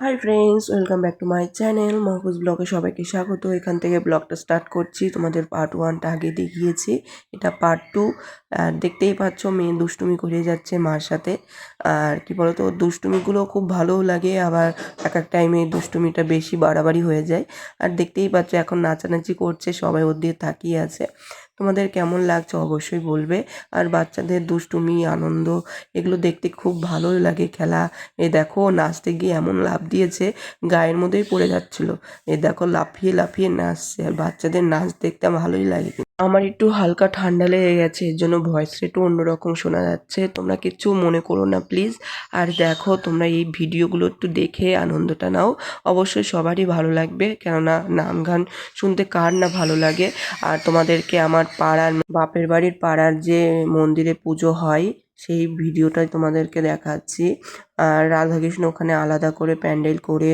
Hi friends, welcome back to my channel. Mahbuj ব্লগে সবাইকে স্বাগত। এখান থেকে ব্লগটা স্টার্ট করছি। তোমাদের পার্ট ওয়ানটা আগে দেখিয়েছি। এটা পার্ট টু আর দেখতেই পাচ্ছ, মেয়ে দুষ্টুমি করে যাচ্ছে মার সাথে। আর কি বলতো ওর দুষ্টুমিগুলো খুব ভালোও লাগে। আবার এক এক টাইমে দুষ্টুমিটা বেশি বাড়াবাড়ি হয়ে যায়। আর দেখতেই পাচ্ছ, এখন নাচানাচি করছে। সবাই ওর দিয়ে তাকিয়ে আছে। তোমাদের কেমন লাগছে অবশ্যই বলবে। আর বাচ্চাদের দুষ্টুমি, আনন্দ, এগুলো দেখতে খুব ভালো লাগে খেলা। এ দেখো, নাচতে গিয়ে এমন লাভ দিয়েছে, গায়ের মধ্যেই পড়ে যাচ্ছিল। এ দেখো, লাফিয়ে লাফিয়ে নাচছে। আর বাচ্চাদের নাচ দেখতে ভালোই লাগে আমার একটু হালকা ঠান্ডা লেগে গেছে, এর জন্য ভয়েসটা একটু অন্যরকম শোনা যাচ্ছে। তোমরা কিচ্ছু মনে করো না প্লিজ আর দেখো, তোমরা এই ভিডিওগুলো একটু দেখে আনন্দটা নাও। অবশ্যই সবারই ভালো লাগবে, কেননা নাম গান শুনতে কার না ভালো লাগে। আর তোমাদেরকে আমার পাড়ার, বাপের বাড়ির পাড়ার যে মন্দিরে পুজো হয়, সেই ভিডিওটাই তোমাদেরকে দেখাচ্ছি। আর রাধাকৃষ্ণ ওখানে আলাদা করে প্যান্ডেল করে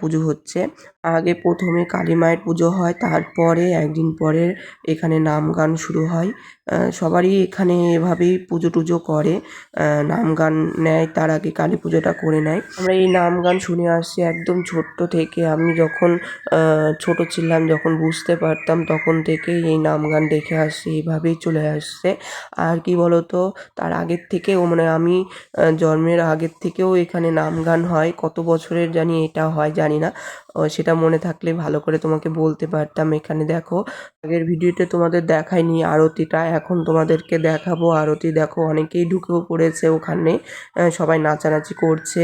পুজো হচ্ছে। আগে প্রথমে কালী মায়ের পুজো হয়, তারপরে একদিন পরে এখানে নাম গান শুরু হয়। সবারই এখানে এভাবেই পুজো টুজো করে। নাম গান নেয়, তার আগে কালী পুজোটা করে নেয়। আমরা এই নাম গান শুনে আসছি একদম ছোট্ট থেকে। আমি যখন ছোট ছিলাম, যখন বুঝতে পারতাম, তখন থেকেই এই নাম গান দেখে আসছি এইভাবেই চলে আসছে। আর কি বলতো, তার আগের থেকেও মানে আমি জন্মের আগের থেকেও এখানে নাম গান হয়। কত বছরের জানি এটা হয়, জানি না। সেটা মনে থাকলে ভালো করে তোমাকে বলতে পারতাম। এখানে দেখো, আগের ভিডিওতে তোমাদের দেখাইনি আরতিটা, এখন তোমাদেরকে দেখাবো আরতি। দেখো, অনেকেই ঢুকেও পড়েছে ওখানে। সবাই নাচানাচি করছে।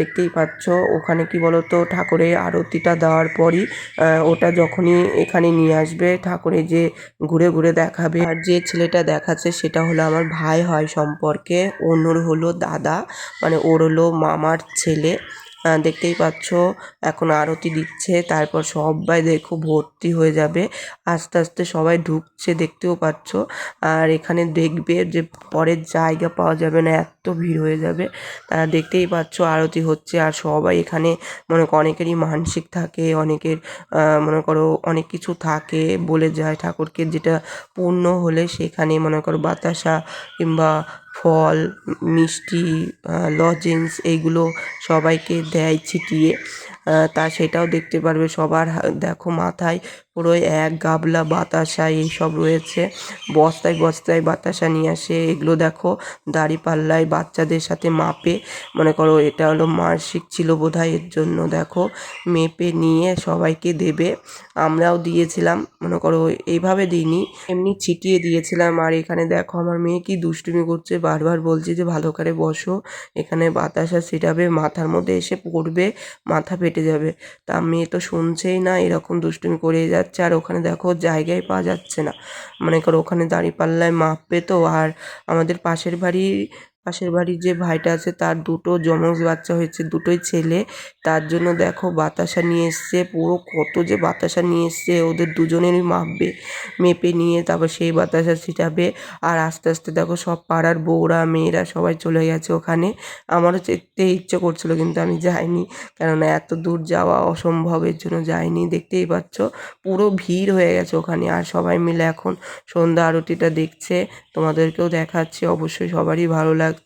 দেখতেই পাচ্ছ, ওখানে কি বলতো ঠাকুরের আরতিটা দেওয়ার পরই ওটা যখনই এখানে নিয়ে আসবে ঠাকুরের যে ঘুরে ঘুরে দেখাবে। আর যে ছেলেটা দেখাচ্ছে, সেটা হলো আমার ভাই হয় সম্পর্কে। অন্যর হলো দাদা। মানে ওর হলো মামার ছেলে। দেখতেই পাচ্ছ, এখন আরতি দিচ্ছে, তারপর সবাই দেখো ভর্তি হয়ে যাবে। আস্তে আস্তে সবাই ঢুকছে, দেখতেও পাচ্ছ। আর এখানে দেখবে যে পরের জায়গা পাওয়া যাবে না, এত ভিড় হয়ে যাবে। তারা দেখতেই পাচ্ছ আরতি হচ্ছে, আর সবাই এখানে মনে করো অনেকেরই মানসিক থাকে, অনেকের মনে করো অনেক কিছু থাকে বলে যায় ঠাকুরকে, যেটা পূর্ণ হলে সেখানে মনে করো বাতাসা কিংবা ফল মিষ্টি লজেন্স এইগুলো সবাইকে দেয় ছিটিয়ে। তা সেটাও দেখতে পারবে সবার দেখো মাথায়। পুরো এক গাবলা বাতাসা এইসব রয়েছে। বস্তায় বস্তায় বাতাসা নিয়ে আসে। এগুলো দেখো দাড়ি পাল্লায় বাচ্চাদের সাথে মাপে। মনে করো, এটা হলো মার্শিক ছিল বোধহয়, এর জন্য দেখো, মেপে নিয়ে সবাইকে দেবে। আমরাও দিয়েছিলাম, মনে করো, এইভাবে দিইনি। এমনি ছিটিয়ে দিয়েছিলাম। আর এখানে দেখো, আমার মেয়ে কি দুষ্টুমি করছে, বারবার বলছে যে, ভালো করে বসো। এখানে বাতাসা ছিটাবে মাথার মধ্যে এসে পড়বে, মাথা ফেটে যাবে। তা মেয়ে তো শুনছেই না, এরকম দুষ্টুমি করেই যাচ্ছে। আর ওখানে দেখো জায়গায় পাওয়া যাচ্ছে না। মনে করো ওখানে দাঁড়িপাল্লায় মাপবে তো আর আমাদের পাশের বাড়ি পাশের বাড়ির যে ভাইটা আছে, তার দুটো যমজ বাচ্চা হয়েছে, দুটোই ছেলে। তার জন্য দেখো বাতাসা নিয়ে এসছে, পুরো কত যে বাতাসা নিয়ে এসছে, ওদের দুজনেরই মাপবে, মেপে নিয়ে তারপর সেই বাতাসা ছিটাবে। আর আস্তে আস্তে দেখো সব পাড়ার বউরা, মেয়েরা সবাই চলে গেছে ওখানে। আমারও যেতে ইচ্ছে করছিল কিন্তু আমি যাইনি, কেননা এত দূর যাওয়া অসম্ভবের জন্য যাইনি। দেখতেই পাচ্ছ, পুরো ভিড় হয়ে গেছে ওখানে। আর সবাই মিলে এখন সন্ধ্যা আরতিটা দেখছে, তোমাদেরকেও দেখাচ্ছি, অবশ্যই সবারই ভালো লাগছে।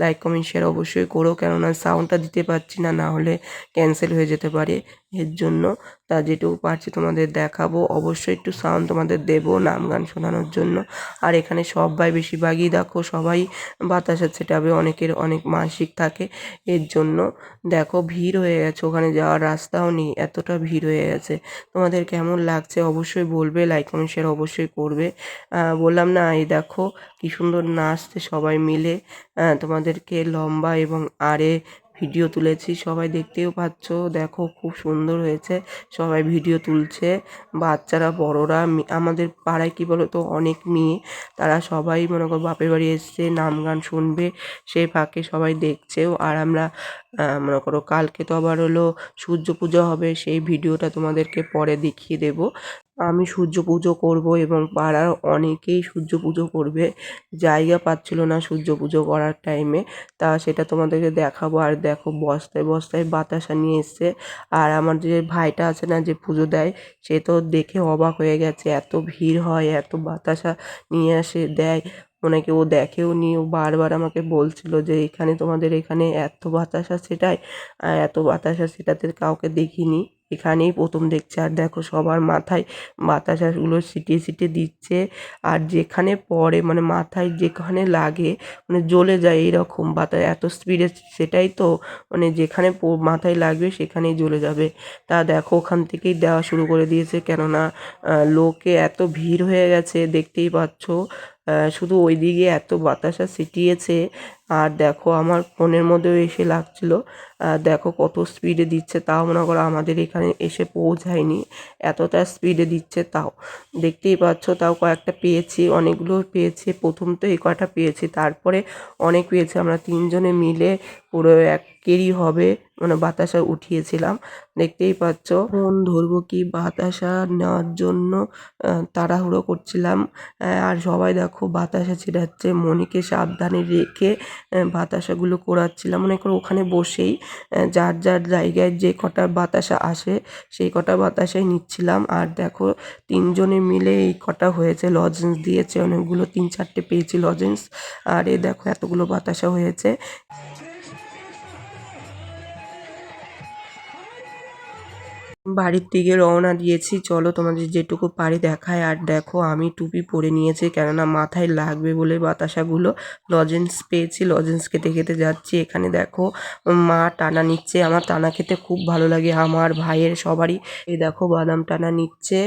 লাইক কমেন্ট শেয়ার অবশ্যই করো। কেননা সাউন্ডটা দিতে পারছি না না হলে ক্যান্সেল হয়ে যেতে পারে। এর জন্য। তা যেটুকু পারছি তোমাদের দেখাবো। অবশ্যই একটু সাউন্ড তোমাদের দেবো নাম গান শোনানোর জন্য। আর এখানে সবাই বেশিরভাগই দেখো, সবাই বাতাসা ছেটাবে অনেকের অনেক মানসিক থাকে। এর জন্য দেখো ভিড় হয়ে গেছে, ওখানে যাওয়ার রাস্তাও নেই, এতটা ভিড় হয়ে গেছে। তোমাদের কেমন লাগছে অবশ্যই বলবে লাইক কমেন্ট শেয়ার অবশ্যই করবে। বললাম না, এই দেখো কি সুন্দর নাচতে সবাই মিলে। তোমাদেরকে লম্বা এবং আরে ভিডিও তুলেছি, সবাই দেখতেও পাচ্ছ। দেখো, খুব সুন্দর হয়েছে। সবাই ভিডিও তুলছে। বাচ্চারা, বড়রা আমাদের পাড়ায় কী বলো তো অনেক মেয়ে। তারা সবাই মনে করো বাপের বাড়ি এসছে, নাম গান শুনবে সেই ফাঁকে সবাই দেখছেও আর আমরা মনে করো কালকে তো আবার হলো সূর্য পুজো হবে, সেই ভিডিওটা তোমাদেরকে পরে দেখিয়ে দেব। আমি সূর্য পুজো করব এবং পাড়ার অনেকেই সূর্য পুজো করবে। জায়গা পাচ্ছিল না সূর্য পুজো করার টাইমে তা সেটা তোমাদেরকে দেখাবো। আর দেখো বস্তায় বস্তায় বাতাসা নিয়ে এসছে। আর আমার যে ভাইটা আছে না যে পুজো দেয়, সে তো দেখে অবাক হয়ে গেছে। এত ভিড় হয়, এত বাতাসা নিয়ে আসে, দেয়। ওনাকে ও দেখেও নি। ও বারবার আমাকে বলছিল যে, এখানে তোমাদের এখানে এত বাতাসা সেটাই? আর এত বাতাসা সেটাতে কাউকে দেখিনি। এখানেই প্রথম দেখছে। আর দেখো সবার মাথায় বাতাসাগুলো ছিটিয়ে ছিটিয়ে দিচ্ছে। আর যেখানে পড়ে মানে মাথায় যেখানে লাগে মানে জ্বলে যায় এইরকম বাতাস, এত স্পিডে সেটাই তো মানে যেখানে মাথায় লাগবে সেখানেই জ্বলে যাবে। তা দেখো ওখান থেকেই দেওয়া শুরু করে দিয়েছে। কেননা লোকে এত ভিড় হয়ে গেছে, দেখতেই পাচ্ছ। শুধু ওইদিকে এত বাতাসা ছিটিয়েছে। আর দেখো আমার ফোনের মধ্যেও এসে লাগছিল। দেখো কত স্পিডে দিচ্ছে, তাও মনে করো আমাদের এখানে এসে পৌঁছায়নি। এতটা স্পিডে দিচ্ছে তাও। দেখতেই পাচ্ছ তাও কয়েকটা পেয়েছি, অনেকগুলো পেয়েছি। প্রথম তো এই কয়টা পেয়েছি, তারপরে অনেক পেয়েছি। আমরা তিনজনে মিলে পুরো এক কেরি হবে মানে বাতাসা উঠিয়েছিলাম। দেখতেই পাচ্ছ, ফোন ধরবো কি বাতাসা নেওয়ার জন্য তাড়াহুড়ো করছিলাম। আর সবাই দেখো বাতাসা ছিটাচ্ছে মনিকে সাবধানে রেখে বাতাসাগুলো কোড়াচ্ছিলাম মনে করো ওখানে বসেই যার যার জায়গায় যে কটা বাতাসা আসে, সেই কটা বাতাসাই নিচ্ছিলাম। আর দেখো, তিনজনে মিলে এই কটা হয়েছে লজেন্স দিয়েছে অনেকগুলো, তিন চারটে পেয়েছি লজেন্স আর এ দেখো এতগুলো বাতাসা হয়েছে। বাড়ির দিকে রওনা দিয়েছি। চলো তোমাদের যেটুকু পারি দেখায় আর দেখো, আমি টুপি পরে নিয়েছি, কেননা মাথায় লাগবে বলে বাতাসাগুলো। লজেন্স পেয়েছি লজেন্স খেতে খেতে যাচ্ছি। এখানে দেখো, মা টানা নিচ্ছে। আমার টানা খেতে খুব ভালো লাগে। আমার ভাইয়ের সবারই। এই দেখো, বাদাম টানা নিচ্ছে।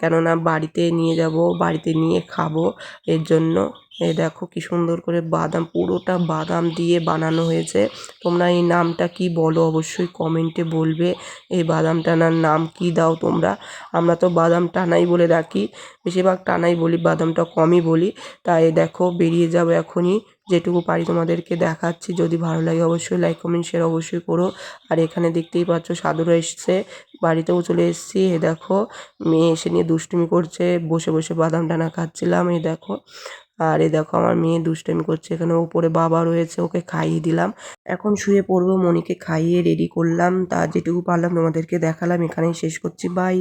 কেননা বাড়িতে নিয়ে যাব, বাড়িতে নিয়ে খাব। এর জন্য এই দেখো কি সুন্দর করে বাদাম, পুরোটা বাদাম দিয়ে বানানো হয়েছে। তোমরা এই নামটা কি বলো অবশ্যই কমেন্টে বলবে। এই বাদাম টানার নাম কি দাও তোমরা? আমরা তো বাদাম টানাই বলে রাখি। বেশিরভাগ টানাই বলি, বাদামটা কমই বলি। তাই দেখো, বেরিয়ে যাব এখনই। যেটুকু পারি তোমাদেরকে দেখাচ্ছি। যদি ভালো লাগে অবশ্যই লাইক কমেন্ট শেয়ার অবশ্যই করো। আর এখানে দেখতেই পাচ্ছ, সাধুরা এসছে। বাড়িতেও চলে এসেছি। এ দেখো, মেয়ে এসে নিয়ে দুষ্টুমি করছে। বসে বসে বাদাম টানা খাচ্ছিলাম। এই দেখো আর দেখো আমার মেয়ে দুষ্টামি করছে। এখানে ওপরে বাবা রয়েছে, ওকে খাইয়ে দিলাম। এখন শুয়ে পড়ব, মনিকে খাইয়ে রেডি করলাম। তা যেটুকু পারলাম তোমাদেরকে দেখালাম। এখানেই শেষ করছি। বাই